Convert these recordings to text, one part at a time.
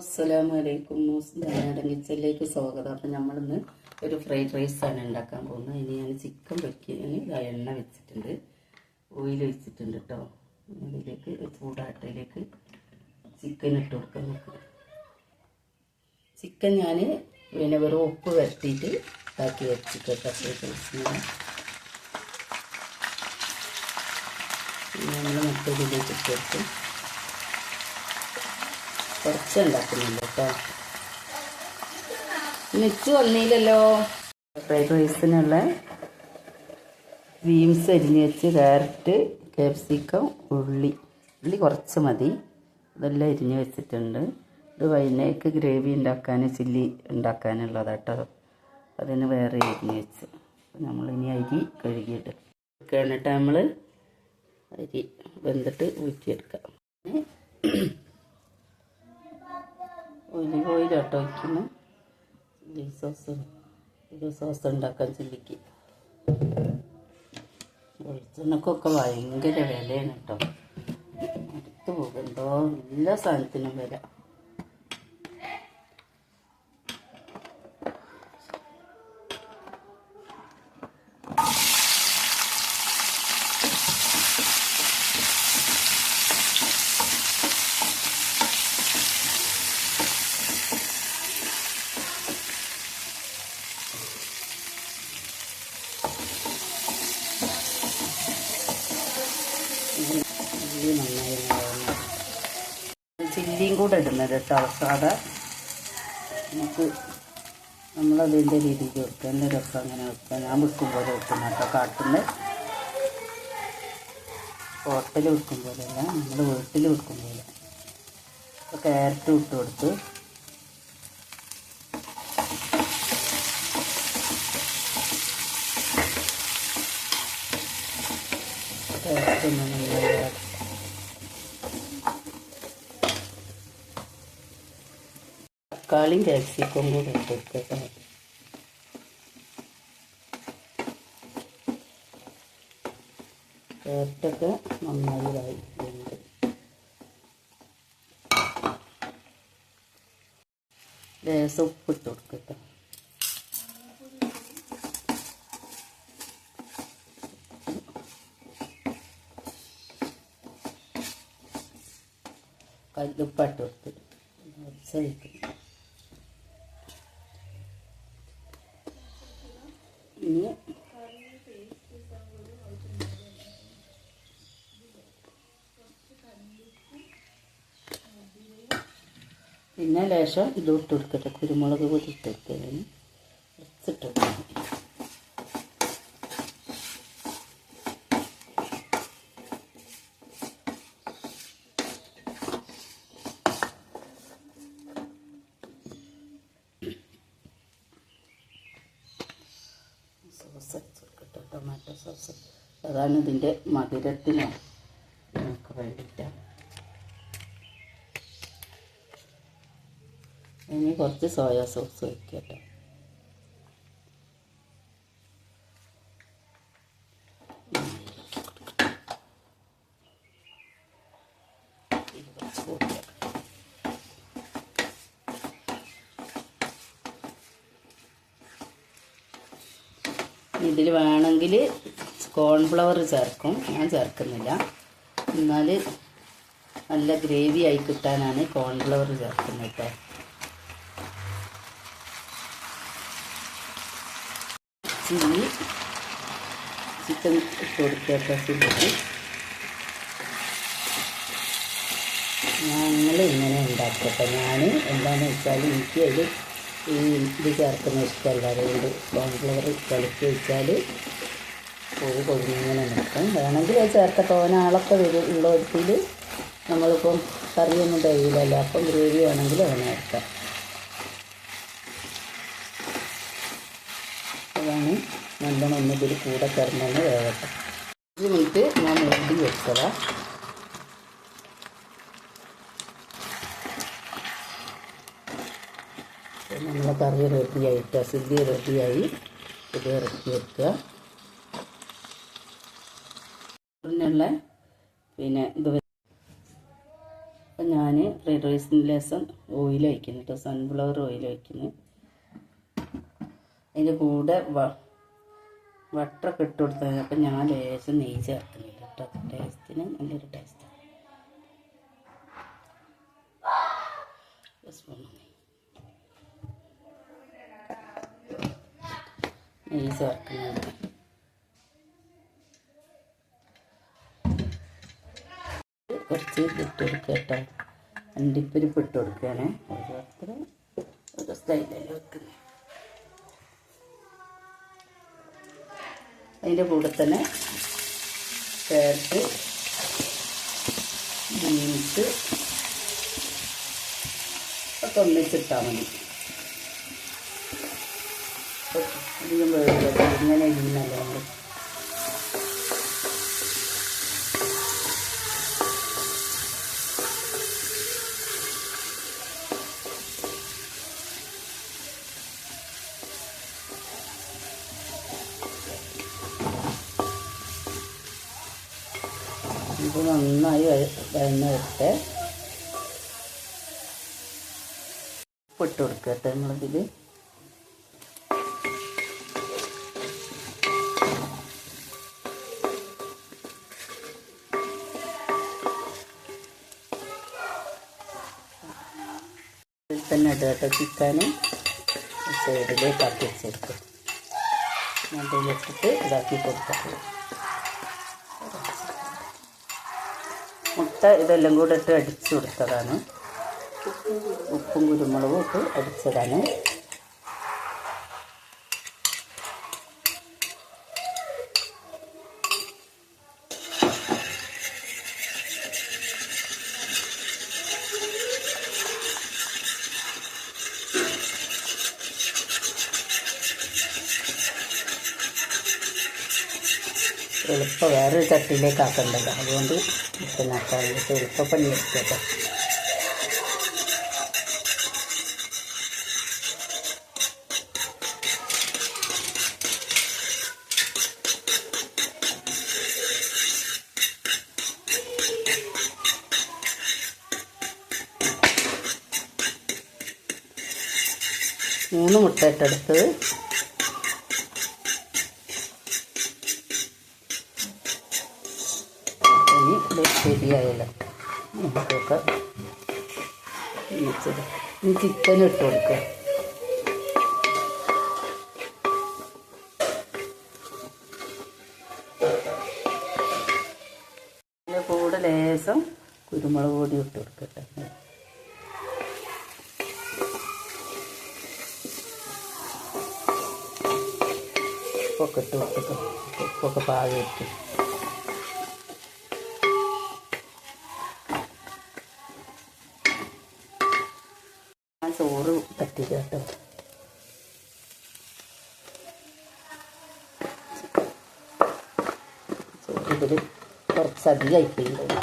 അസ്സലാമു അലൈക്കും. ന്യൂസ് കിച്ചണിലേക്ക് സ്വാഗതം. അപ്പം നമ്മളിന്ന് ഒരു ഫ്രൈഡ് റൈസാണ് ഉണ്ടാക്കാൻ പോകുന്നത്. ഇനി ഞാൻ ചിക്കൻ വെക്കാൻ ഇതാ എണ്ണ വെച്ചിട്ടുണ്ട്. ഓയിൽ വെച്ചിട്ടുണ്ട് കേട്ടോ അതിലേക്ക് ചൂടാട്ടയിലേക്ക് ചിക്കൻ ഇട്ട് കൊടുക്കാൻ നോക്കാം ചിക്കൻ ഞാൻ പിന്നെ വെറും ഉപ്പ് വരട്ടിയിട്ട് ഇതാക്കി വെച്ചിട്ട് ഫ്രൈഡ് റൈസിന് നമ്മൾ മറ്റൊരിലേക്ക് ഇട്ട് കൊടുക്കും. കുറച്ച് ഉണ്ടാക്കുന്നുണ്ട് കേട്ടോ. മിച്ച് വന്നില്ലല്ലോ ഫ്രൈഡ് റൈസിനുള്ള ബീൻസ് അരിഞ്ഞ് വെച്ച് ക്യാരറ്റ് ക്യാപ്സിക്കം ഉള്ളി. ഉള്ളി കുറച്ച് മതി. ഇതെല്ലാം അരിഞ്ഞ് വെച്ചിട്ടുണ്ട്. ഇത് വൈനേക്ക് ഗ്രേവി ഉണ്ടാക്കാൻ ചില്ലി ഉണ്ടാക്കാനുള്ളതാട്ടോ. അതിന് വേറെ അരിഞ്ഞ് വെച്ച്. ഇനി അരി കഴുകിയിട്ട് കഴിഞ്ഞിട്ട് നമ്മൾ അരി വെന്തിട്ട് ഊറ്റിയെടുക്കാം. ഒലിവ് ഓയിൽ കേട്ടോ വയ്ക്കുന്നു ചില്ലി സോസ് ഇത് സോസ് ഉണ്ടാക്കാൻ ചില്ലിക്ക് വെളിച്ചെണ്ണക്കൊക്കെ ഭയങ്കര വിലയാണ് കേട്ടോ. അടുത്ത് പോകും. എല്ലാ സാധനത്തിനും വില ചില്ലി നന്നായി വഴന്നു. ചില്ലിയും കൂടെ ഇടുന്നത് കേട്ടോ. അവസാദ നമുക്ക് നമ്മളതിന്റെ രീതിക്ക് വെക്കുക എന്റെ രസം അങ്ങനെ വെക്കുക ഞാൻ വെക്കും പോലെ വെക്കുന്ന കേട്ടോ. കാട്ടിൽ ഹോട്ടൽ വെക്കും പോലെയല്ല നമ്മൾ വീട്ടിൽ വെക്കും പോലെ അപ്പോൾ ക്യാരറ്റ് ഇട്ട് കൊടുത്ത് ക്യാരറ്റ് ഒന്ന് നന്നായി വഴറ്റി. തക്കാളിയും ക്യാപ്സിക്കും കൂടെ ഇട്ട് ചേർത്തൊക്കെ നന്നായി വായിക്കുന്നുണ്ട്. ലേശം ഉപ്പിട്ട് കൊടുക്കട്ടെ കല്ലുപ്പാട്ട് കൊടുത്ത്. വെച്ചഴിക്കും ഇനി പിന്നെ ലേശം ഇത് ഇട്ട് കൊടുക്കട്ടെ കുരുമുളക് പൊടി ഇട്ട് കുറച്ചിട്ട് കൊടുക്കണം. സോസ് അടിച്ച് കൊടുക്കട്ടെ ടൊമാറ്റോ സോസ് അതാണ് ഇതിന്റെ മധുരത്തിന് നമുക്ക് വേണ്ടിയിട്ടാണ് ഇനി കുറച്ച് സോയാ സോസ് വയ്ക്കട്ടെ. ഇതിൽ വേണമെങ്കിൽ കോൺഫ്ലവർ ചേർക്കും. ഞാൻ ചേർക്കുന്നില്ല. എന്നാൽ നല്ല ഗ്രേവി ആയി കിട്ടാനാണ് കോൺഫ്ലവർ ചേർക്കുന്നത് കേട്ടോ ചില്ലി ചിക്കൻ ഇട്ട് കൊടുക്കട്ടെ ചില്ലിക്ക് ഞങ്ങൾ ഇങ്ങനെ ഉണ്ടാക്കട്ടെ ഞാൻ എന്താണെന്ന് വെച്ചാൽ എനിക്ക് അതിൽ ഈ ഇത് ചേർക്കുന്ന ഇഷ്ടമല്ല. അതുകൊണ്ട് കോൺഫ്ലവർ കളിച്ച് വെച്ചാൽ പൂവ് കൊഴിഞ്ഞിങ്ങനെ നിൽക്കും. വേണമെങ്കിൽ അത് ചേർക്ക തോനാളൊക്കെ വരും ഉള്ള ഉള്ളത്തിൽ നമ്മളിപ്പം കറിയൊന്നും തികയില്ലല്ലോ അപ്പം ഗ്രേവി വേണമെങ്കിൽ അങ്ങനെ ചേർക്കാം അതാണ് നല്ലോണം ഒന്ന് ഇതിൽ കൂടെ കിടന്നു വേകട്ടെ ഇതിനിട്ട് മിനിറ്റ് ഞാൻ മൂടി വെച്ചതാ. നമ്മളെ കറി റെഡിയായിട്ട് സിദ്ധി റെഡിയായി ഇത് ഇറക്കി വെക്കുക. പിന്നെയുള്ള പിന്നെ ഇത് അപ്പം ഞാൻ ഫ്രൈഡ് റൈസിന് ലേസം ഓയിൽ ഒഴിക്കുന്നു കേട്ടോ സൺഫ്ലവർ ഓയിൽ ഒഴിക്കുന്നു. അതിന്റെ കൂടെ വ വട്ടൊക്കെ ഇട്ട് കൊടുത്തത് അപ്പം ഞാൻ ലേശം നെയ്യ് ചേർക്കുന്നില്ല കേട്ടോ ടേസ്റ്റിന് നല്ലൊരു ടേസ്റ്റ്. നെയ്യ് ചേർക്കുന്നുണ്ട്. കുറച്ച് ഇട്ട് കൊടുക്കുക കേട്ടോ. അണ്ടിപ്പരിപ്പ് ഇട്ട് കൊടുക്കുകയാണ്. ഓരോരുത്തർ ഓരോ സ്റ്റൈലല്ലേ വെക്കുന്നത് അതിന്റെ കൂടെ തന്നെ ചേർത്ത് ബീൻസ് ഒക്കെ ഒന്നിച്ചിട്ടാൽ മതി. അധികം വേവില്ല. ഇങ്ങനെ ഇരിക്കുന്നല്ലോണ്ട് ഇത് നന്നായി വഴന്ന് വരട്ടെ ഉപ്പിട്ട് കൊടുക്കട്ടെ നമ്മളിതിൽ ഇതിൽ തന്നെ ഇടുക കേട്ടോ ചിക്കന്. സൈഡിലേക്ക് ആക്കി വെച്ചെടുക്കും ഇട്ടിട്ട് ഇതാക്കി കൊടുക്കാം. മുട്ട ഇതെല്ലാം കൂടെ ഇട്ട് അടിച്ചു കൊടുത്തതാണ്. ഉപ്പും കുരുമുളകും ഇട്ട് അടിച്ചതാണ്. എളുപ്പം വേറൊരു ചട്ടിയിലേക്ക് ആക്കണ്ടല്ലോ. അതുകൊണ്ട് ആക്കാൻ വേണ്ടിയിട്ട് എളുപ്പപ്പണി എടുക്കട്ടെ മൂന്ന് മുട്ട ഇട്ടെടുത്ത് ഇനി ഇത് ശരിയായല്ലോ. നമുക്കൊക്കെ മിക്സിഡ് ചിക്കൻ ഇട്ട് കൊടുക്കുക കൂടെ ലേശം കുരുമുളക് പൊടി ഇട്ട് കൊടുക്കട്ടെ. ഉപ്പൊക്കെ ഇട്ട് കൊടുത്തിട്ട് ഉപ്പൊക്കെ ഞാൻ ചോറ് പറ്റില്ല കേട്ടോ ചോറ് ഇതിൽ കുറച്ചധികം ആയിപ്പോയിട്ടുണ്ട്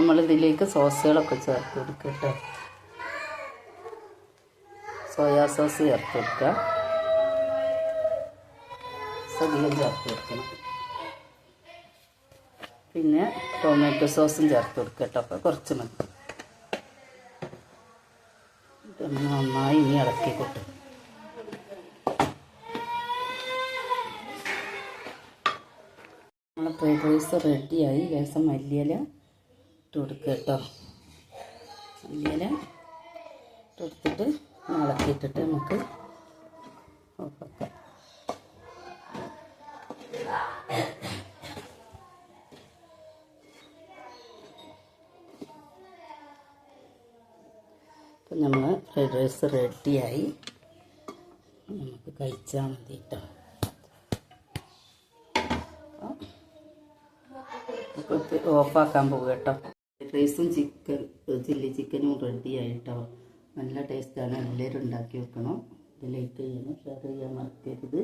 നമ്മൾ ഇതിലേക്ക് സോസുകളൊക്കെ ചേർത്ത് കൊടുക്കുക കേട്ടോ സോയാ സോസ് ചേർത്ത് കൊടുക്കുക സധികം ചേർത്ത് കൊടുക്കണം. പിന്നെ ടൊമാറ്റോ സോസും ചേർത്ത് കൊടുക്കുക കേട്ടോ അപ്പോൾ കുറച്ച് മതി. നന്നായി ഇനി ഇളക്കി കൊട്ടും നമ്മളെ ഫ്രൈഡ് റൈസ് റെഡിയായി ലേസം മല്ലിയില ഇട്ട് കൊടുക്കുക കേട്ടോ. അങ്ങനെ ഇട്ട് കൊടുത്തിട്ട് ഇളക്കിയിട്ടിട്ട് നമുക്ക് ഓഫാക്കാം. അപ്പം നമ്മൾ ഫ്രൈഡ് റൈസ് റെഡിയായി. നമുക്ക് കഴിച്ചാൽ മതി കേട്ടോ. ഓഫാക്കാൻ പോകും കേട്ടോ. ഫ്രൈഡ് റൈസും ചിക്കൻ ചില്ലി ചിക്കനും റെഡി ആയിട്ടോ. നല്ല ടേസ്റ്റാണ് എല്ലാവരും ഉണ്ടാക്കി വെക്കണം. ലൈക്ക് ചെയ്യണം. ഷെയർ ചെയ്യാൻ മറക്കരുത്.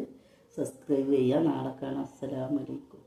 സബ്സ്ക്രൈബ് ചെയ്യുക നാളെ കാണാം. അസ്സലാമലൈക്കും